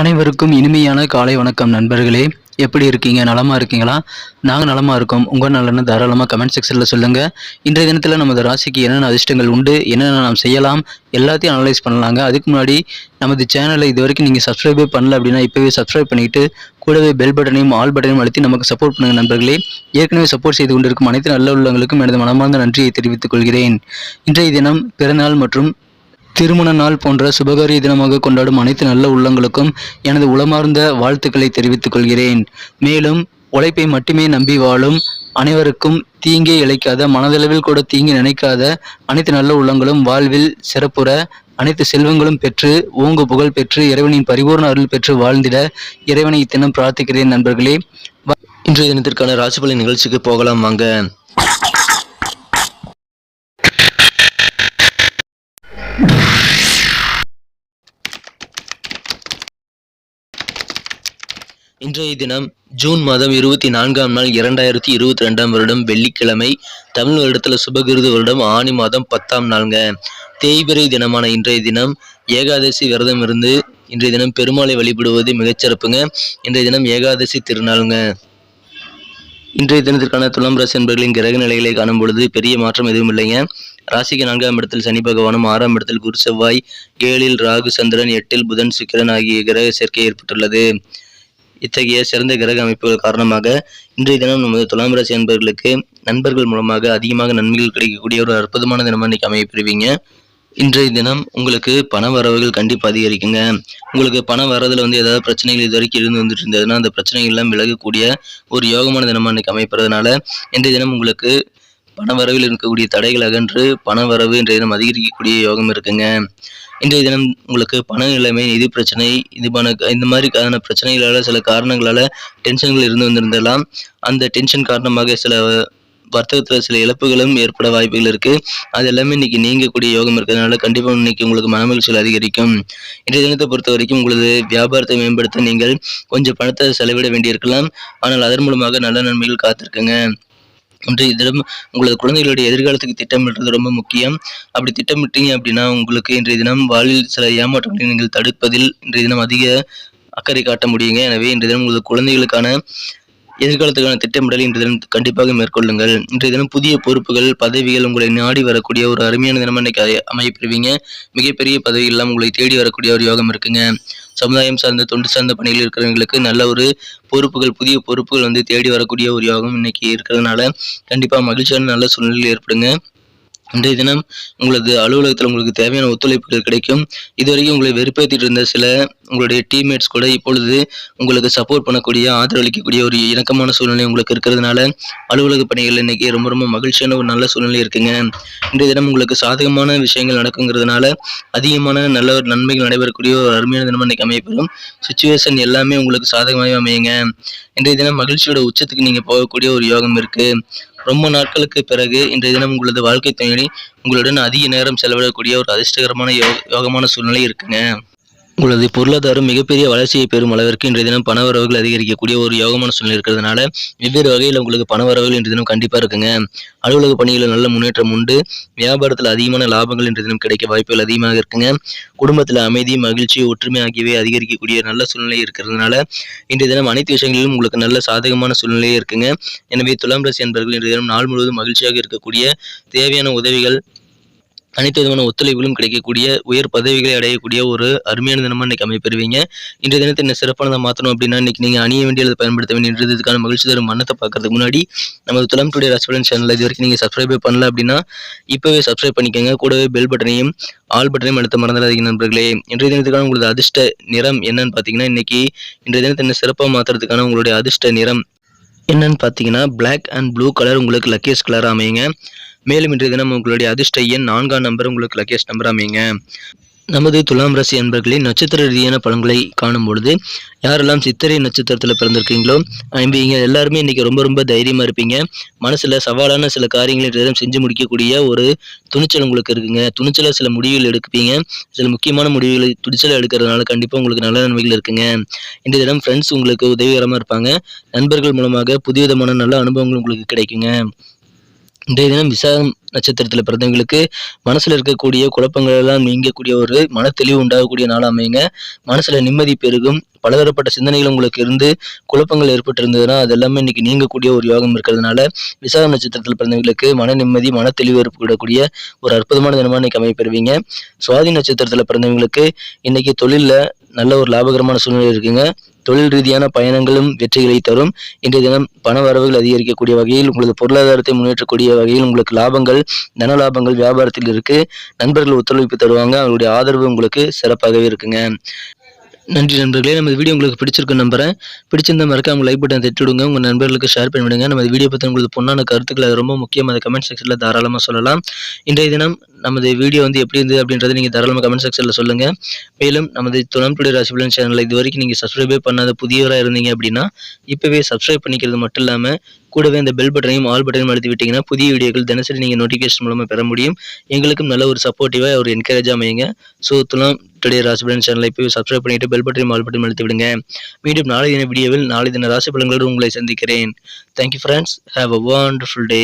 அனைவருக்கும் இனிமையான காலை வணக்கம் நண்பர்களே. எப்படி இருக்கீங்க? நலமாக இருக்கீங்களா? நாங்கள் நலமாக இருக்கோம். உங்கள் நலன்னு தாராளமாக கமெண்ட் செக்ஷனில் சொல்லுங்கள் இன்றைய தினத்தில் நமது ராசிக்கு என்னென்ன அதிர்ஷ்டங்கள் உண்டு? என்னென்ன நாம் செய்யலாம்? எல்லாத்தையும் அனலைஸ் பண்ணலாங்க. அதுக்கு முன்னாடி நமது சேனலை இது வரைக்கும் நீங்கள் சப்ஸ்கிரைபே பண்ணல அப்படின்னா இப்போவே சப்ஸ்கிரைப் பண்ணிவிட்டு கூடவே பெல் பட்டனையும் ஆல் பட்டனையும் அழுத்தி நமக்கு சப்போர்ட் பண்ணுங்கள் நண்பர்களே. ஏற்கனவே சப்போர்ட் செய்து கொண்டிருக்கும் அனைத்து நல்ல உள்ளவங்களுக்கும் எனது மனமார்ந்த நன்றியை தெரிவித்துக் கொள்கிறேன். இன்றைய தினம் பிறந்தநாள் மற்றும் திருமண நாள் போன்ற சுபகாரிய தினமாக கொண்டாடும் அனைத்து நல்ல உள்ளங்களுக்கும் எனது உளமார்ந்த வாழ்த்துக்களை தெரிவித்துக் கொள்கிறேன். மேலும் உழைப்பை மட்டுமே நம்பி வாழும் அனைவருக்கும் தீங்கே இழைக்காத மனதளவில் கூட தீங்கி நினைக்காத அனைத்து நல்ல உள்ளங்களும் வாழ்வில் சிறப்புற அனைத்து செல்வங்களும் பெற்று ஓங்கு புகழ் பெற்று இறைவனின் பரிபூர்ண அருள் பெற்று வாழ்ந்திட இறைவனை இத்தினம் பிரார்த்திக்கிறேன் நண்பர்களே. இன்றைய தினத்திற்கான ராசிபலன் நிகழ்ச்சிக்கு போகலாம் வாங்க. இன்றைய தினம் ஜூன் மாதம் இருபத்தி நான்காம் நாள் இரண்டாயிரத்தி இருபத்தி ரெண்டாம் வருடம் வெள்ளிக்கிழமை தமிழ் வருடத்தில் சுபகிருது வருடம் ஆணி மாதம் பத்தாம் நாளுங்க. தேய்பிறை தினமான இன்றைய தினம் ஏகாதசி விரதம் இருந்து இன்றைய தினம் பெருமாளை வழிபடுவது மிகச்சிறப்புங்க. இன்றைய தினம் ஏகாதசி திருநாளுங்க. இன்றைய தினத்திற்கான துலாம் ராசி என்பர்களின் கிரக நிலைகளை காணும் பொழுது பெரிய மாற்றம் எதுவும் இல்லைங்க. ராசிக்கு நான்காம் இடத்தில் சனி பகவானும் ஆறாம் இடத்தில் குரு செவ்வாய் ஏழில் ராகு சந்திரன் எட்டில் புதன் சுக்கிரன் ஆகிய கிரக சேர்க்கை ஏற்பட்டுள்ளது. இத்தகைய சிறந்த கிரக அமைப்புகள் காரணமாக இன்றைய தினம் நமது துலாம் ராசி அன்பர்களுக்கு நண்பர்கள் மூலமாக அதிகமாக நன்மைகள் கிடைக்கக்கூடிய ஒரு அற்புதமான தினமாக இன்னைக்கு அமையப்பெறுவீங்க இன்றைய தினம் உங்களுக்கு பண வரவுகள் கண்டிப்பாக அதிகரிக்குங்க. உங்களுக்கு பண வரதுல வந்து ஏதாவது பிரச்சனைகள் இது வரைக்கும் இருந்து வந்துட்டு இருந்ததுன்னா அந்த பிரச்சனைகள் எல்லாம் விலகக்கூடிய ஒரு யோகமான தினமாக இன்னைக்கு அமைப்பறதுனால இன்றைய தினம் உங்களுக்கு பண வரவில் இருக்கக்கூடிய தடைகள் அகன்று பண வரவு இன்றைய தினம் அதிகரிக்கக்கூடிய யோகம் இருக்குங்க. இன்றைய தினம் உங்களுக்கு பண நிலைமை நிதி பிரச்சனை இது பண இந்த மாதிரிக்கான பிரச்சனைகளால் சில காரணங்களால் டென்ஷன்கள் இருந்து வந்திருந்தலாம். அந்த டென்ஷன் காரணமாக சில வர்த்தகத்தில் சில இழப்புகளும் ஏற்பட வாய்ப்புகள் இருக்கு. அது எல்லாமே இன்னைக்கு நீங்கக்கூடிய யோகம் இருக்கிறதுனால கண்டிப்பாக இன்னைக்கு உங்களுக்கு மனமகிழ்ச்சிகள் அதிகரிக்கும். இன்றைய தினத்தை பொறுத்த வரைக்கும் உங்களது வியாபாரத்தை மேம்படுத்த நீங்கள் கொஞ்சம் பணத்தை செலவிட வேண்டியிருக்கலாம். ஆனால் அதன் மூலமாக நல்ல நன்மைகள் காத்திருக்குங்க. இன்றைய தினம் உங்களது குழந்தைகளுடைய எதிர்காலத்துக்கு திட்டமிடுறது ரொம்ப முக்கியம். அப்படி திட்டமிட்டீங்க அப்படின்னா உங்களுக்கு இன்றைய தினம் வாழ்வில் சில ஏமாற்றங்களை நீங்கள் தடுப்பதில் இன்றைய தினம் அதிக அக்கறை காட்ட முடியுங்க. எனவே இன்றைய தினம் உங்களது குழந்தைகளுக்கான எதிர்காலத்துக்கான திட்டமிடலை இன்றைய தினம் கண்டிப்பாக மேற்கொள்ளுங்கள். இன்றைய தினம் புதிய பொறுப்புகள் பதவிகள் உங்களை நாடி வரக்கூடிய ஒரு அருமையான தினம் இன்னைக்கு அமையப்பெறுவீங்க. மிகப்பெரிய பதவி இல்லாமல் உங்களை தேடி வரக்கூடிய ஒரு யோகம் இருக்குங்க. சமுதாயம் சார்ந்த தொண்டு சார்ந்த பணிகள் இருக்கிறவங்களுக்கு நல்ல ஒரு பொறுப்புகள் புதிய பொறுப்புகள் வந்து தேடி வரக்கூடிய ஒரு யோகம் இன்னைக்கு இருக்கிறதுனால கண்டிப்பாக மகிழ்ச்சியான நல்ல சூழ்நிலை ஏற்படுங்க. இன்றைய தினம் உங்களது அலுவலகத்தில் உங்களுக்கு தேவையான ஒத்துழைப்புகள் கிடைக்கும். இதுவரைக்கும் உங்களை வெறுப்பேற்றிட்டு இருந்த சில உங்களுடைய டீம்மேட்ஸ் கூட இப்பொழுது உங்களுக்கு சப்போர்ட் பண்ணக்கூடிய ஆதரவளிக்கக்கூடிய ஒரு இணக்கமான சூழ்நிலை உங்களுக்கு இருக்கிறதுனால அலுவலக பணிகள் இன்னைக்கு ரொம்ப ரொம்ப மகிழ்ச்சியான ஒரு நல்ல சூழ்நிலை இருக்குங்க. இன்றைய தினம் உங்களுக்கு சாதகமான விஷயங்கள் நடக்குங்கிறதுனால அதிகமான நல்ல ஒரு நன்மைகள் நடைபெறக்கூடிய ஒரு அருமையான தினம் இன்னைக்கு அமையப்பெறும். சுச்சுவேஷன் எல்லாமே உங்களுக்கு சாதகமாகவே அமையுங்க. இன்றைய தினம் மகிழ்ச்சியோட உச்சத்துக்கு நீங்கள் போகக்கூடிய ஒரு யோகம் இருக்குது ரொம்ப நாட்களுக்கு பிறகு இன்றைய தினம் உங்களது வாழ்க்கை துணை உங்களுடன் அதிக நேரம் செலவிடக்கூடிய ஒரு அதிர்ஷ்டகரமான யோ யோகமான சூழ்நிலை இருக்குங்க. உங்களது பொருளாதாரம் மிகப்பெரிய வளர்ச்சியை பெறும் அளவிற்கு இன்றைய தினம் பண வரவுகள் அதிகரிக்கக்கூடிய ஒரு யோகமான சூழ்நிலை இருக்கிறதுனால வெவ்வேறு வகையில் உங்களுக்கு பண வரவுகள் இன்றைய தினம் கண்டிப்பாக இருக்குங்க. அலுவலக பணிகளில் நல்ல முன்னேற்றம் உண்டு. வியாபாரத்தில் அதிகமான லாபங்கள் இன்றைய தினம் கிடைக்க வாய்ப்புகள் அதிகமாக இருக்குங்க. குடும்பத்தில் அமைதி மகிழ்ச்சி ஒற்றுமை ஆகியவை அதிகரிக்கக்கூடிய நல்ல சூழ்நிலை இருக்கிறதுனால இன்றைய தினம் அனைத்து விஷயங்களிலும் உங்களுக்கு நல்ல சாதகமான சூழ்நிலையே இருக்குங்க. எனவே துலாம் ராசி என்பவர்கள் இன்றைய தினம் நாள் முழுவதும் மகிழ்ச்சியாக இருக்கக்கூடிய தேவையான உதவிகள் அனைத்து விதமான ஒத்துழைப்புகளும் கிடைக்கக்கூடிய உயர் பதவிகளை அடையக்கூடிய ஒரு அருமையான தினமாக இன்னைக்கு அமைப்பெறுவீங்க. இன்றைய தினத்தை என்ன சிறப்பானதாக மாற்றணும் அப்படின்னா இன்றைக்கி நீங்கள் அணிய வேண்டியதை அல்லது பயன்படுத்த வேண்டியதுக்கான மகிழ்ச்சி தரும் மன்னத்தை பார்க்கறதுக்கு முன்னாடி நமது துலாம் டுடே ரசபலன் சேனல் இது வரைக்கும் நீங்கள் சப்ஸ்கிரைபே பண்ணல அப்படின்னா இப்போவே சப்ஸ்கிரைப் பண்ணிக்கோங்க. கூடவே பெல் பட்டனையும் ஆல் பட்டனையும் அழுத்த மறந்துடாதீங்க நண்பர்களே. இன்றைய தினத்துக்கான உங்களது அதிர்ஷ்ட நிறம் என்னன்னு பார்த்தீங்கன்னா இன்றைக்கி இன்றைய தினத்தை என்ன சிறப்பாக மாற்றுறதுக்கான உங்களுடைய அதிர்ஷ்ட நிறம் என்னன்னு பார்த்தீங்கன்னா பிளாக் அண்ட் ப்ளூ கலர் உங்களுக்கு லக்கியஸ்ட் கலர் அமையுங்க. மேலும் இன்றைய தினம் உங்களுடைய அதிர்ஷ்ட எண் நான்காம் நம்பர் உங்களுக்கு லக்கேஷ் நம்பர் அமைங்க நமது துலாம் ராசி அன்பர்களின் நட்சத்திர ரீதியான பலன்களை காணும் பொழுது யாரெல்லாம் சித்திரை நட்சத்திரத்தில் பிறந்திருக்கீங்களோ அவங்க எல்லாருமே இன்னைக்கு ரொம்ப ரொம்ப தைரியமாக இருப்பீங்க. மனசில் சவாலான சில காரியங்களை நிறைய செஞ்சு முடிக்கக்கூடிய ஒரு துணிச்சல் உங்களுக்கு இருக்குங்க. துணிச்சலாக சில முடிவுகள் எடுப்பீங்க. சில முக்கியமான முடிவுகளை துணிச்சலாக எடுக்கிறதுனால கண்டிப்பாக உங்களுக்கு நல்ல நன்மைகள் இருக்குங்க. இந்த தினம் ஃப்ரெண்ட்ஸ் உங்களுக்கு உதவிகரமாக இருப்பாங்க. நண்பர்கள் மூலமாக புதுவிதமான நல்ல அனுபவங்கள் உங்களுக்கு கிடைக்குங்க. இன்றைய தினம் விசாகம் நட்சத்திரத்தில் பிறந்தவங்களுக்கு மனசில் இருக்கக்கூடிய குழப்பங்கள் எல்லாம் நீங்கக்கூடிய ஒரு மன தெளிவு உண்டாகக்கூடிய நாள் அமையுங்க. மனசில் நிம்மதி பெருகும். பலதரப்பட்ட சிந்தனைகள் உங்களுக்கு இருந்து குழப்பங்கள் ஏற்பட்டு இருந்ததுன்னா அது எல்லாமே இன்னைக்கு நீங்கக்கூடிய ஒரு யோகம் இருக்கிறதுனால விசாகம் நட்சத்திரத்தில் பிறந்தவங்களுக்கு மன நிம்மதி மன தெளிவு ஏற்படக்கூடிய ஒரு அற்புதமான தினமாக இன்னைக்கு அமைப்பெறுவீங்க சுவாதி நட்சத்திரத்தில் பிறந்தவங்களுக்கு இன்னைக்கு தொழிலில் நல்ல ஒரு லாபகரமான சூழ்நிலை இருக்குங்க. தொழில் ரீதியான பயணங்களும் வெற்றிகளை தரும். இன்றைய தினம் பண வரவுகள் அதிகரிக்கக்கூடிய வகையில் உங்களது பொருளாதாரத்தை முன்னேற்றக்கூடிய வகையில் உங்களுக்கு லாபங்கள் தன லாபங்கள் வியாபாரத்தில் இருக்கு. நண்பர்கள் ஒத்துழைப்பு தருவாங்க. அவங்களுடைய ஆதரவு உங்களுக்கு சிறப்பாகவே இருக்குங்க. நன்றி நண்பர்களே. நம்ம வீடியோ உங்களுக்கு பிடிச்சிருக்குன்னு நம்புறேன். பிடிச்சிருந்தா மறக்காம லைக் பட்டன் தட்டி உங்கள் நண்பர்களுக்கு ஷேர் பண்ணி விடுங்க நம்ம வீடியோ பற்றி உங்களுக்கு பொண்ணான கருத்துக்கள் அது ரொம்ப முக்கியம் அந்த கமெண்ட் செக்ஷனில் தாராளமாக சொல்லலாம். இன்றைய தினம் நமது வீடியோ வந்து எப்படி இருந்தது அப்படின்றத நீங்கள் தாராளமாக கமெண்ட் செக்ஷனில் சொல்லுங்கள் மேலும் நமது துணம் டுடே ராசி பலன் சேனலை இது வரைக்கும் நீங்கள் சப்ஸ்கிரைபே பண்ணாத புதியவராக இருந்தீங்க அப்படின்னா இப்போவே சப்ஸ்கிரைப் பண்ணிக்கிறது மட்டும் இல்லாமல் கூடவே அந்த பெல் பட்டனையும் ஆல் பட்டனையும் அழுத்தி விட்டிங்கன்னா புதிய வீடியோக்கள் தினசரி நீங்கள் நோட்டிஃபிகேஷன் மூலமாக பெற முடியும். எங்களுக்கும் நல்ல ஒரு சப்போர்ட்டிவாக ஒரு என்கரேஜ் அமையுங்க. ஸோ துலாம் டுடே ராசிபலன் சேனலை இப்போ சப்ஸ்கிரைப் பண்ணிவிட்டு பெல் பட்டனையும் ஆல் பட்டனையும் அழுத்தி விடுங்க. மீண்டும் நாளை தின வீடியோவில் நாளை தின ராசி பலன்களோடு உங்களை சந்திக்கிறேன். Thank you friends have a wonderful day